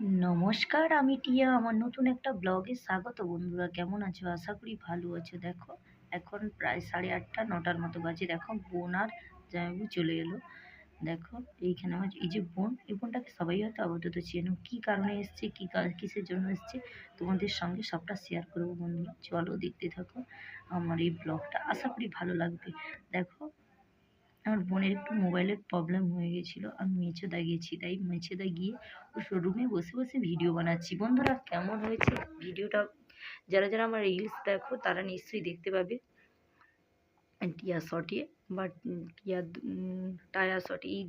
নমস্কার, আমি টিয়া। আমার নতুন একটা ব্লগে স্বাগত বন্ধুরা। কেমন আছো? আশা করি ভালো আছো। দেখো, এখন প্রায় সাড়ে আটটা, নটার মতো বাজে। দেখো, বোন আর জামাইবু চলে এলো। দেখো, এইখানে আমার এই যে বোন, এই বোনটাকে সবাই হয়তো আপাতত চেনো কী কারণে এসছে? কী কিসের জন্য এসছে? তোমাদের সঙ্গে সবটা শেয়ার করব বন্ধুরা। চলো দেখতে থাকো আমার এই ব্লগটা। আশা করি ভালো লাগবে। দেখো আমার বোনের একটু মোবাইলের প্রবলেম হয়ে গেছিল। আমি মেছেদা গেছি, তাই মেছেদা গিয়ে ওই শোরুমে বসে বসে ভিডিও বানাচ্ছি। বন্ধুরা, কেমন হয়েছে? ভিডিওটা যারা যারা আমার রিলস দেখো, তারা নিশ্চয়ই দেখতে পাবে। টিয়া শটে বা টিয়া টায়া শটে, এই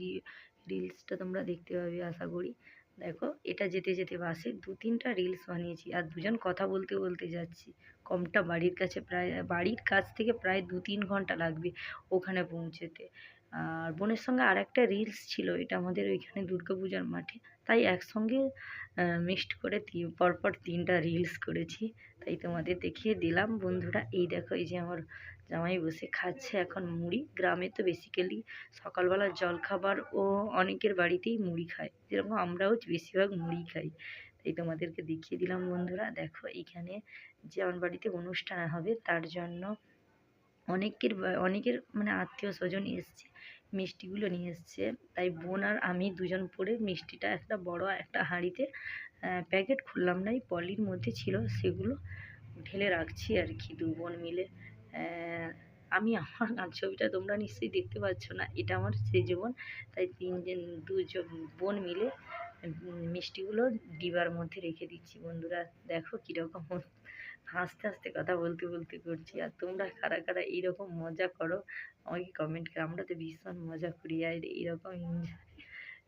রিলসটা তোমরা দেখতে পাবে, আশা করি। দেখো, এটা যেতে যেতে বাসে দু তিনটা রিলস বানিয়েছি আর দুজন কথা বলতে বলতে যাচ্ছি। কমটা বাড়ির কাছে প্রায়, বাড়ির কাছ থেকে প্রায় দু তিন ঘণ্টা লাগবে ওখানে পৌঁছেতে। আর বোনের সঙ্গে আর একটা রিলস ছিল, এটা আমাদের ওইখানে দুর্গাপূজার মাঠে। তাই একসঙ্গে মিক্সড করে পরপর তিনটা রিলস করেছি। তাই তোমাদের দেখিয়ে দিলাম। বন্ধুরা, এই দেখো, এই যে আমার জামাই বসে খাচ্ছে এখন মুড়ি। গ্রামে তো বেসিক্যালি সকালবেলার জলখাবার ও অনেকের বাড়িতেই মুড়ি খায়। যেরকম আমরাও বেশিরভাগ মুড়ি খাই। তাই তোমাদেরকে দেখিয়ে দিলাম বন্ধুরা। দেখো এইখানে যে আমার বাড়িতে অনুষ্ঠান হবে, তার জন্য অনেকের অনেকের মানে আত্মীয় স্বজন এসছে, মিষ্টিগুলো নিয়ে এসছে। তাই বোন আর আমি দুজন পরে মিষ্টিটা একটা বড় একটা হাঁড়িতে প্যাকেট খুললাম না, এই পলির মধ্যে ছিল, সেগুলো ঢেলে রাখছি আর কি দু বোন মিলে। আমি আমার গান ছবিটা তোমরা নিশ্চয়ই দেখতে পাচ্ছ না। এটা আমার সেই জীবন তাই তিনজন, দুজন বোন মিলে মিষ্টিগুলো ডিবার মধ্যে রেখে দিচ্ছি। বন্ধুরা, দেখো কীরকম হাসতে হাসতে কথা বলতে বলতে করছি। আর তোমরা কারা কারা এইরকম মজা করো, আমাকে কমেন্ট করে। আমরা তো ভীষণ মজা করি, আর এইরকম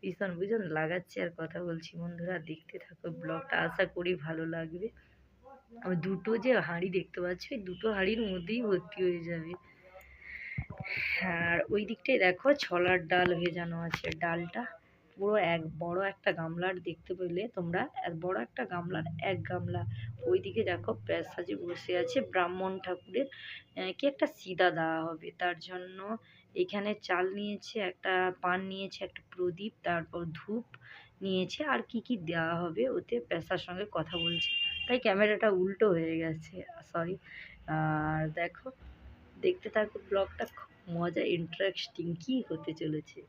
ভীষণ ভীষণ লাগাচ্ছি আর কথা বলছি। বন্ধুরা, দেখতে থাকো। ব্লগটা আশা করি ভালো লাগবে। আর দুটো যে হাঁড়ি দেখতে পাচ্ছ দুটো হাঁড়ির মধ্যেই ভর্তি হয়ে যাবে। আর ওই দিকটায় দেখো ছোলার ডাল ভেজানো আছে। ডালটা পুরো এক বড় একটা গামলার দেখতে পেলে তোমরা, এক বড় একটা গামলার, এক গামলা। ওইদিকে দেখো প্যাঁচ সাজে বসে আছে ব্রাহ্মণ ঠাকুরের কি একটা সিদা দেওয়া হবে। তার জন্য এখানে চাল নিয়েছে, একটা পান নিয়েছে, একটা প্রদীপ, তারপর ধূপ নিয়েছে আর কি কি দেওয়া হবে, ওতে প্যাঁচার সঙ্গে কথা বলছে। তাই ক্যামেরাটা উল্টো হয়ে গেছে সরি আর দেখো, দেখতে থাকো ব্লগটা, খুব মজা ইন্টারেস্টিং কি হতে চলেছে।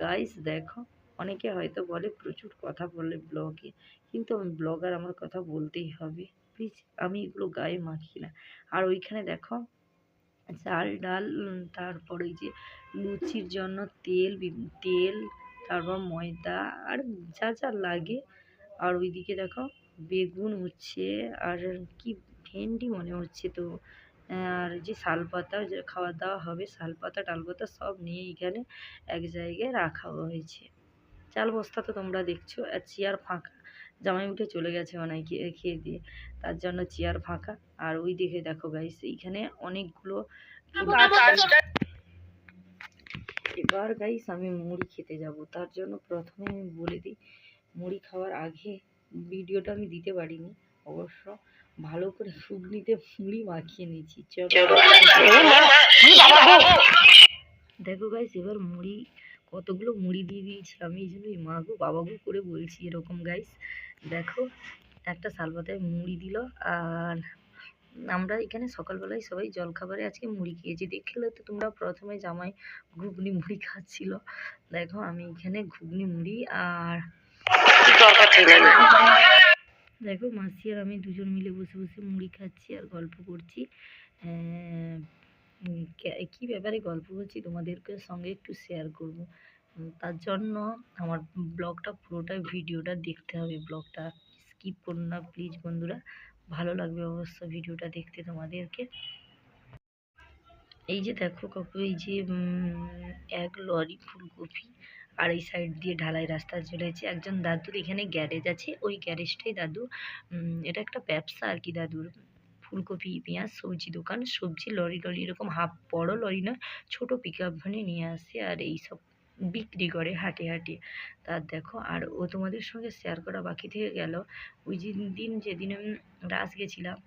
গাইস দেখো, অনেকে হয়তো বলে প্রচুর কথা বলে ব্লগে, কিন্তু আমি ব্লগার, আমার কথা বলতেই হবে। প্লিজ আমি এগুলো গায়ে মাখি না। আর ওইখানে দেখো চাল ডাল তারপর ওই যে লুচির জন্য তেল তেল তারপর ময়দা আর যা যা লাগে। আর ওইদিকে দেখো বেগুন উচ্ছে আর কি ভেন্ডি মনে হচ্ছে তো। আর যে শালপাতা যে খাওয়া দাওয়া হবে, শালপাতা টালপাতা সব নিয়ে এখানে এক জায়গায় রাখা হয়েছে। চাল বস্তা তো তোমরা দেখছ, আর চেয়ার ফাঁকা। জামাই উঠে চলে গেছে অনেকে খেয়ে দিয়ে। তার জন্য চেয়ার ফাঁকা। আর ওই দিকে দেখো গাইস এইখানে অনেকগুলো এবার গাইস আমি মুড়ি খেতে যাব। তার জন্য প্রথমে আমি বলে দিই মুড়ি খাওয়ার আগে ভিডিওটা আমি দিতে পারিনি। অবশ্য ভালো করে ঘুগনিতে মুড়ি মাখিয়ে নিয়েছি। চলো। দেখো গাইস এবার মুড়ি কতগুলো মুড়ি দিয়ে দিয়েছি আমি এই জন্য মা গো বাবা গো করে বলছি এরকম গাইস দেখো একটা শালপাতায় মুড়ি দিল আর আমরা এখানে সকালবেলায় সবাই জলখাবারে আজকে মুড়ি খেয়েছি। দেখলে তো তোমরা প্রথমে জামাই ঘুগনি মুড়ি খাচ্ছিল। দেখো আমি এখানে ঘুগনি মুড়ি আর দেখো মাসি আর আমি দুজন মিলে বসে বসে মুড়ি খাচ্ছি আর গল্প করছি। কি ব্যাপারে গল্প করছি তোমাদেরকে সঙ্গে একটু শেয়ার করব। তার জন্য আমার ব্লগটা পুরোটা ভিডিওটা দেখতে হবে। ব্লগটা স্কিপ করো না প্লিজ বন্ধুরা। ভালো লাগবে অবশ্য ভিডিওটা দেখতে তোমাদেরকে। এই যে দেখো কাকু, এই যে এক লরি ফুলকপি আর এই সাইড দিয়ে ঢালাই রাস্তা চলেছে। একজন দাদুর এখানে গ্যারেজ আছে, ওই গ্যারেজটাই দাদু এটা একটা ব্যবসা আর কি দাদুর। ফুলকপি, পেঁয়াজ, সবজি দোকান, সবজি লরি লরি, এরকম হাফ বড় লরি না ছোট পিক আপ নিয়ে আসে আর এই সব বিক্রি করে হাটে হাটে। তার দেখো, আর ও তোমাদের সঙ্গে শেয়ার করা বাকি থেকে গেল। ওই যে দিন, যেদিন আমি রাস গেছিলাম,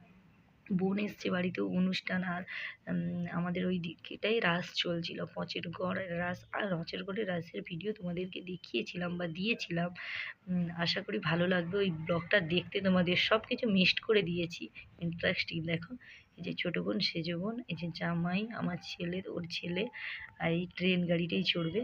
বোন এসছে বাড়িতে অনুষ্ঠান, আর আমাদের ওই দিকটাই রাস চলছিল। পচের গড়ের রাস আর রচের গড়ের রাসের ভিডিও তোমাদেরকে দেখিয়েছিলাম বা দিয়েছিলাম। আশা করি ভালো লাগবে। ওই ব্লগটা দেখতে তোমাদের সব কিছু মিক্সড করে দিয়েছি। ইন্টারেস্টিং দেখো। এই যে ছোটো বোন, সেজো বোন, এই যে জামাই, আমার ছেলে ওর ছেলে, আর এই ট্রেন গাড়িটাই চড়বে।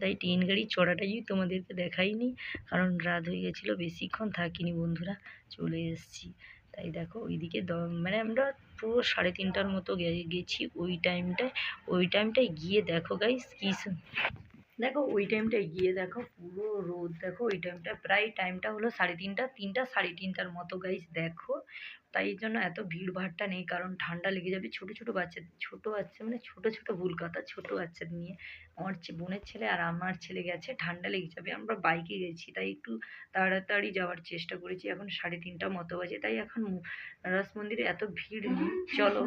তাই ট্রেন গাড়ি চড়াটাই তোমাদেরকে দেখাইনি। কারণ রাত হয়ে গেছিল, বেশিক্ষণ থাকিনি বন্ধুরা, চলে এসেছি। তাই দেখো, ওইদিকে দ- মানে আমরা পুরো সাড়ে তিনটার মতো গেছি ওই টাইমটায়। ওই টাইমটায় গিয়ে দেখো গাইস কি দেখো ওই টাইমটায় গিয়ে দেখো পুরো রোদ। দেখো ওই টাইমটা প্রায় টাইমটা হলো সাড়ে তিনটা তিনটা সাড়ে তিনটার মতো গাইস দেখো। তাই জন্য এত ভিড় ভাড়টা নেই, কারণ ঠান্ডা লেগে যাবে। ছোট ছোট বাচ্চা ছোট বাচ্চা মানে ছোট ছোট ভুল কথা, ছোট বাচ্চাদের নিয়ে। আমার বোনের ছেলে আর আমার ছেলে গেছে, ঠান্ডা লেগে যাবে। আমরা বাইকে গেছি, তাই একটু তাড়াতাড়ি যাওয়ার চেষ্টা করেছি। এখন সাড়ে তিনটা মতো বাজে, তাই এখন রাস মন্দিরে এত ভিড় নেই। চলো।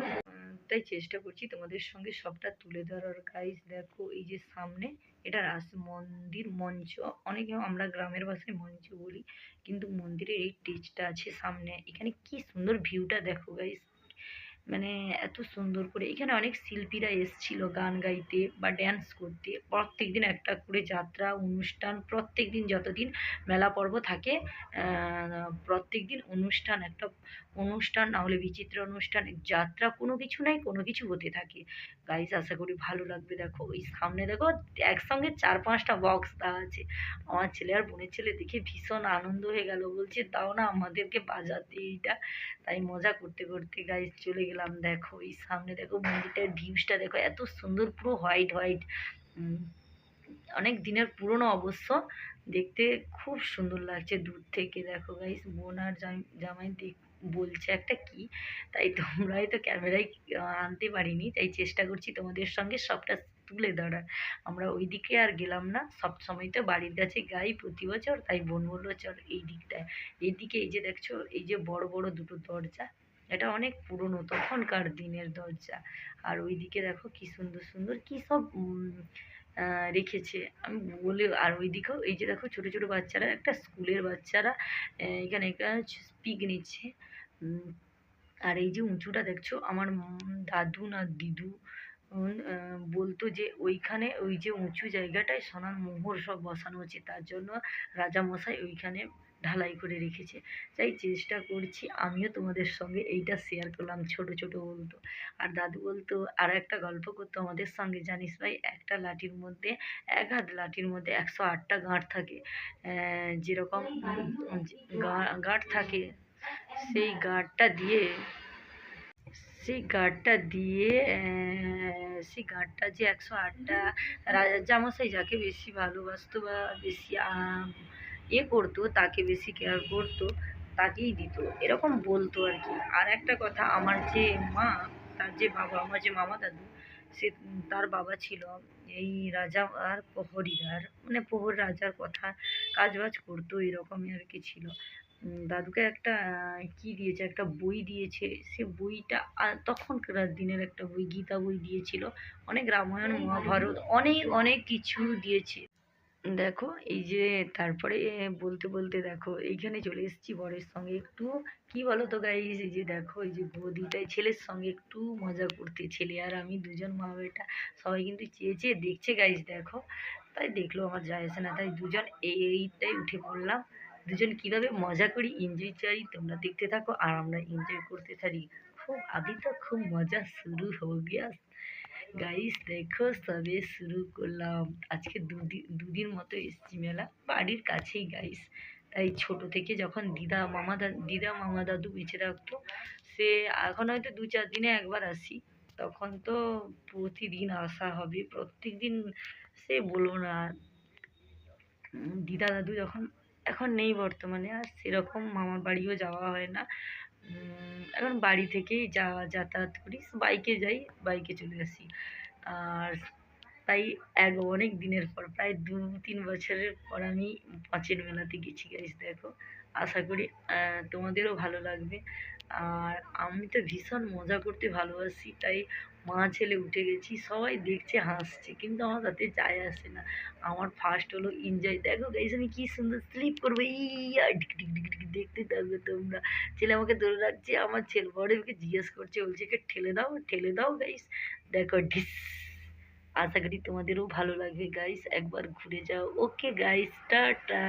তাই চেষ্টা করছি তোমাদের সঙ্গে সবটা তুলে ধরার। গাইস দেখো, এই যে সামনে, এটা রাস মন্দির, মঞ্চ। অনেকে আমরা গ্রামের ভাষায় মঞ্চ বলি, কিন্তু মন্দিরের এই টেজটা আছে সামনে। এখানে কি সুন্দর ভিউটা দেখো গাইস মানে এত সুন্দর করে, এখানে অনেক শিল্পীরা এসছিল গান গাইতে বা ড্যান্স করতে। প্রত্যেক দিন একটা করে যাত্রা, অনুষ্ঠান প্রত্যেক দিন যতদিন মেলা পর্ব থাকে প্রত্যেক দিন অনুষ্ঠান, একটা অনুষ্ঠান না হলে বিচিত্র অনুষ্ঠান, যাত্রা কোনো কিছু নাই, কোনো কিছু হতে থাকে। গাইস আশা করি ভালো লাগবে। দেখো ওই সামনে দেখো, একসঙ্গে চার পাঁচটা বক্স দেওয়া আছে। আমার ছেলে আর বোনের ছেলে দেখে ভীষণ আনন্দ হয়ে গেল। বলছে, দাও না, আমাদেরকে বাজাতে এইটা। তাই মজা করতে করতে গাইস চলে গেলাম। দেখো, এই সামনে দেখো, মন্দিরটার ভিউসটা দেখো, এত সুন্দর, পুরো হোয়াইট হোয়াইট অনেক দিনের পুরনো অবশ্য। দেখতে খুব সুন্দর লাগছে দূর থেকে। দেখো গাইস বোন আর জামাই দেখ বলছে একটা কি? তাই তোমরাই তো ক্যামেরায় আনতে পারিনি। তাই চেষ্টা করছি তোমাদের সঙ্গে সবটা তুলে ধরার। আমরা ওই দিকে আর গেলাম না। সব সময় তো বাড়ির কাছে গাই প্রতি বছর, তাই বোন বলল, চল এই দিকটায়। এইদিকে এই যে দেখছ, এই যে বড় বড় দুটো দরজা, এটা অনেক পুরনো, তখনকার দিনের দরজা। আর ওইদিকে দেখো কি সুন্দর সুন্দর, কি সব রেখেছে। আমি বলে আর ওইদিকেও এই যে দেখো ছোটো ছোটো বাচ্চারা, একটা স্কুলের বাচ্চারা এখানে পিক নিচ্ছে। আর এই যে উঁচুটা দেখছ, আমার দাদু না দিদু বলতো যে ওইখানে ওই যে উঁচু জায়গাটায় সোনার মোহর সব বসানো আছে তার জন্য রাজামশাই ওইখানে ঢালাই করে রেখেছে। তাই চেষ্টা করছি, আমিও তোমাদের সঙ্গে এইটা শেয়ার করলাম ছোট ছোট বলতো। আর দাদু বলতো, আর একটা গল্প করতো আমাদের সঙ্গে, জানিস ভাই? একটা লাঠির মধ্যে এক হাত লাঠির মধ্যে একশো আটটা গাঁট থাকে। যেরকম গাঁট থাকে, সেই গাঁটটা দিয়ে, সেই গাঁটটা দিয়ে সেই গাঁটটা যে একশো আটটা রাজামশাই যাকে বেশি ভালোবাসতো বা বেশি এ করতো, তাকে বেশি কেয়ার করতো, তাকেই দিত, এরকম বলতো আর কি। আর একটা কথা, আমার যে মা, তার যে বাবা, আমার যে মামা দাদু, সে তার বাবা ছিল এই রাজা আর প্রহরীদার মানে প্রহর রাজার কথা কাজ বাজ করতো, এরকমই আর কি ছিল। দাদুকে একটা কি দিয়েছে, একটা বই দিয়েছে, সে বইটা তখনকার দিনের একটা বই, গীতা বই দিয়েছিল। অনেক রামায়ণ, মহাভারত, অনেক অনেক কিছু দিয়েছে। দেখো, এই যে তারপরে বলতে বলতে দেখো, এইখানে চলে এসেছি বরের সঙ্গে একটু, কি বলো তো গাইস এই যে দেখো, এই যে বৌদিটাই ছেলের সঙ্গে একটু মজা করতে, ছেলে আর আমি দুজন মা বেটা, সবাই কিন্তু চেয়ে চেয়ে দেখছে গাইস দেখো। তাই দেখল আমার যায় আসে না, তাই দুজন এইটাই উঠে পড়লাম। দুজন কীভাবে মজা করি এনজয় চাই, তোমরা দেখতে থাকো আর আমরা এনজয় করতে থাকি খুব আবি তো খুব মজা শুরু হয়ে গিয়া গাইস দেখো, সবে শুরু করলাম। আজকে দুদিন দুদিন মতো এসছি মেলা, বাড়ির কাছেই গাইস তাই ছোট থেকে যখন দিদা, মামা দাদু মামা দাদু বেঁচে থাকতো, সে এখন হয়তো দু চার দিনে একবার আসি। তখন তো প্রতিদিন আসা হবে প্রত্যেক দিন সে বলব না। দিদা দাদু যখন, এখন নেই বর্তমানে, আর সেরকম মামার বাড়িও যাওয়া হয় না। এখন বাড়ি থেকেই যা যাতায়াত করি। বাইকে যাই, বাইকে চলে আসি। আর তাই এক অনেক দিনের পর, প্রায় দু, তিন বছরের পর আমি পাঁচের মেলাতে গেছি গাইস দেখো। আশা করি তোমাদেরও ভালো লাগবে। আর আমি তো ভীষণ মজা করতে ভালোবাসি, তাই মা ছেলে উঠে গেছি, সবাই দেখছে, হাসছে, কিন্তু আমার তাতে যায় আসে না। আমার ফার্স্ট হলো এনজয় দেখো গাইস আমি কি সুন্দর স্লিপ করব, ইয়া দেখতে থাকবে তোমরা। ছেলে আমাকে ধরে রাখছে, আমার ছেলে বড় আমাকে জিজ্ঞেস করছে, বলছে "একে ঠেলে দাও ঠেলে দাও গাইস দেখো ঢিস। আশা করি তোমাদেরও ভালো লাগবে গাইস একবার ঘুরে যাও। Okay guys tata.